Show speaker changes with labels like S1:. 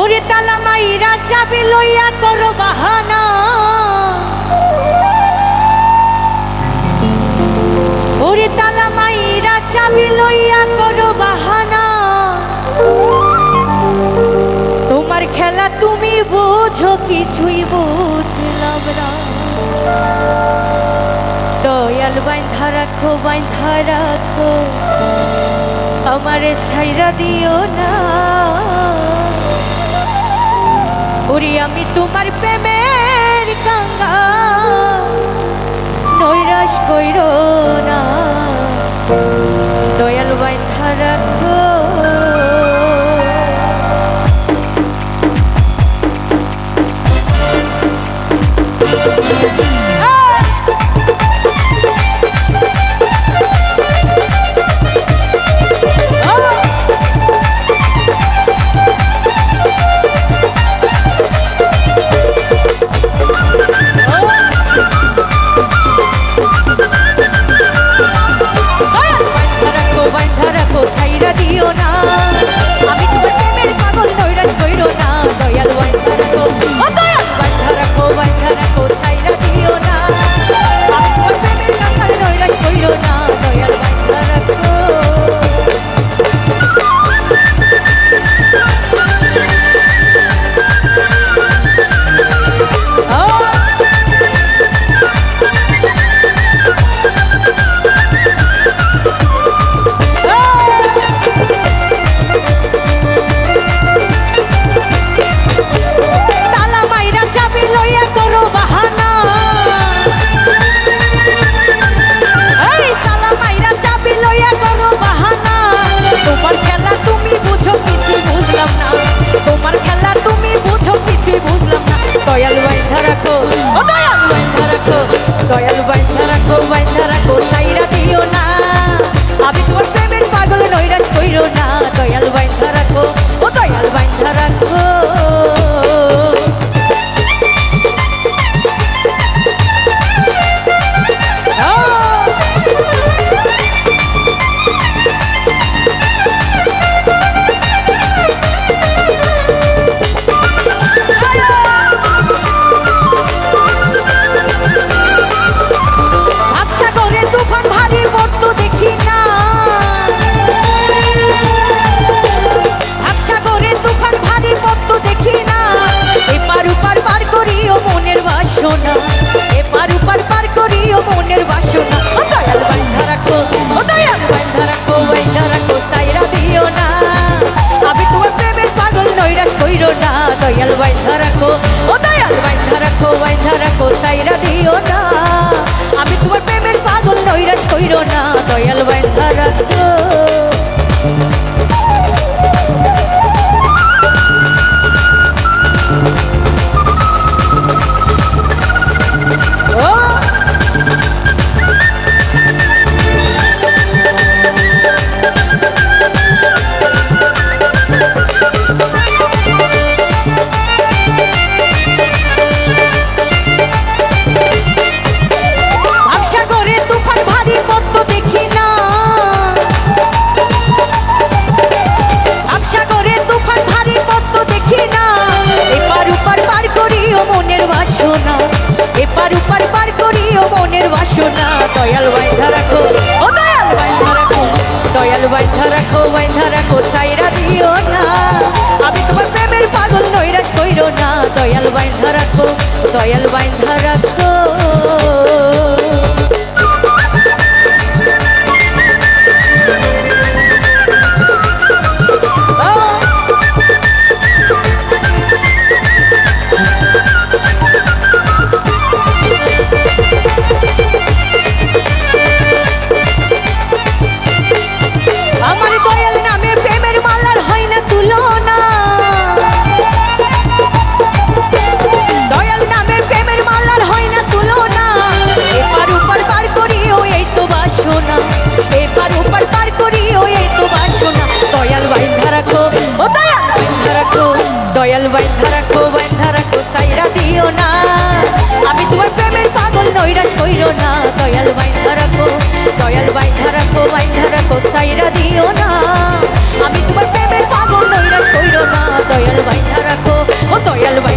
S1: ওরে তালা মাইরা চাবি লইয়া করো বাহানা। ওরে তালা মাইরা চাবি লইয়া করো বাহানা। তোমার খেলা তুমি বোঝো, কিছুই বুঝলাম না। দয়াল বাইন্ধা রাখো বাইন্ধা রাখো, আমারে ছাইরা দিও না। ওরে আমি তোমার প্রেমের গঙ্গা নৈরাশ কইর না। দয়াল বাইন্ধা রাখো বাইন্ধা রাখো মনের বাসনা। ও দয়াল বান্ধা রাখো, ও দয়াল বান্ধা রাখো বান্ধা রাখো, সাইরা দিও না। আমি তোমার প্রেমের পাগল, নৈরাশ কইরো না। দয়াল বান্ধা রাখো, ও দয়াল বান্ধা রাখো বান্ধা রাখো, সাইরা দিও না। আমি তোমার প্রেমের পাগল, নৈরাশ কইরো না। দয়াল বাসনা। এপার উপার পার করিও মনের বাসনা। দয়াল বাইধা রাখো, ও দয়াল বাইধা রাখো, দয়াল বাইধা রাখো বাইধা রাখো, সাইরা দিও না। আমি তোমার প্রেমের পাগল, নৈরাশ কইরো না। দয়াল বাইধা রাখো, দয়াল বাইধা রাখো। বাইন্ধা রাখো। ও দয়াল বাইন্ধা রাখো। দয়াল বাইন্ধা রাখো বাইন্ধা রাখো, সাইরা দিও না। আমি তোমার প্রেমের পাগল, নৈরাশ কইরো না। দয়াল বাইন্ধা রাখো, দয়াল বাইন্ধা রাখো বাইন্ধা রাখো, সাইরা দিও না। আমি তোমার প্রেমের পাগল, নৈরাশ কইরো না। দয়াল বাইন্ধা রাখো, ও দয়াল বাই